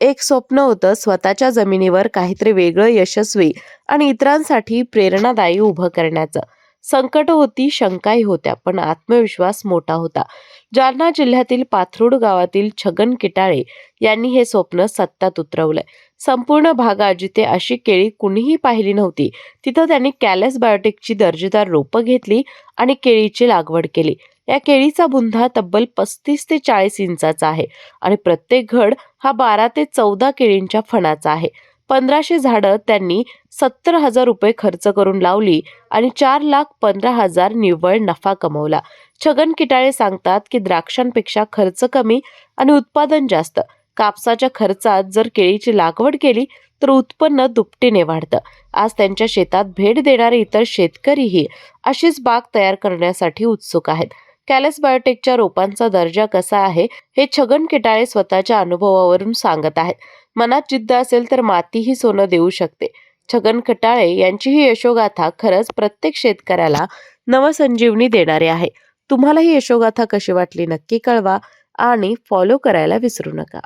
एक स्वप्न होतं स्वतःच्या जमिनीवर काहीतरी वेगळं यशस्वी आणि इतरांसाठी प्रेरणादायी उभं करण्याचं. संकट होती शंकाही होत्या पण आत्मविश्वास मोठा होता. जालना जिल्ह्यातील पाथरुड गावातील छगन किटाळे यांनी हे स्वप्न सत्तात उतरवलंय. संपूर्ण भागात जिथे अशी केळी कुणीही पाहिली नव्हती. तिथं त्यांनी कॅलस बायोटेकची दर्जेदार रोपं घेतली आणि केळीची लागवड केली. या केळीचा बुंधा तब्बल पस्तीस ते चाळीस इंचाचा आहे आणि प्रत्येक घड हा बारा ते चौदा केळींच्या फणाचा आहे. पंधराशे झाडं त्यांनी सत्तर हजार रुपये खर्च करून लावली आणि चार लाख पंधरा हजार निव्वळ नफा कमवला. छगन किटाळे सांगतात की द्राक्षांपेक्षा खर्च कमी आणि उत्पादन जास्त. कापसाच्या खर्चात जर केळीची लागवड केली तर उत्पन्न दुपटीने वाढतं. आज त्यांच्या शेतात भेट देणारे इतर शेतकरीही अशीच बाग तयार करण्यासाठी उत्सुक आहेत. कॅलेस बायोटेकच्या रोपांचा दर्जा कसा आहे हे छगन किटाळे स्वतःच्या अनुभवावरून सांगत आहेत. मनात जिद्द असेल तर माती ही सोनं देऊ शकते. छगन खटाळे यांची ही यशोगाथा खरंच प्रत्येक शेतकऱ्याला नवसंजीवनी देणारी आहे. तुम्हाला ही यशोगाथा कशी वाटली नक्की कळवा आणि फॉलो करायला विसरू नका.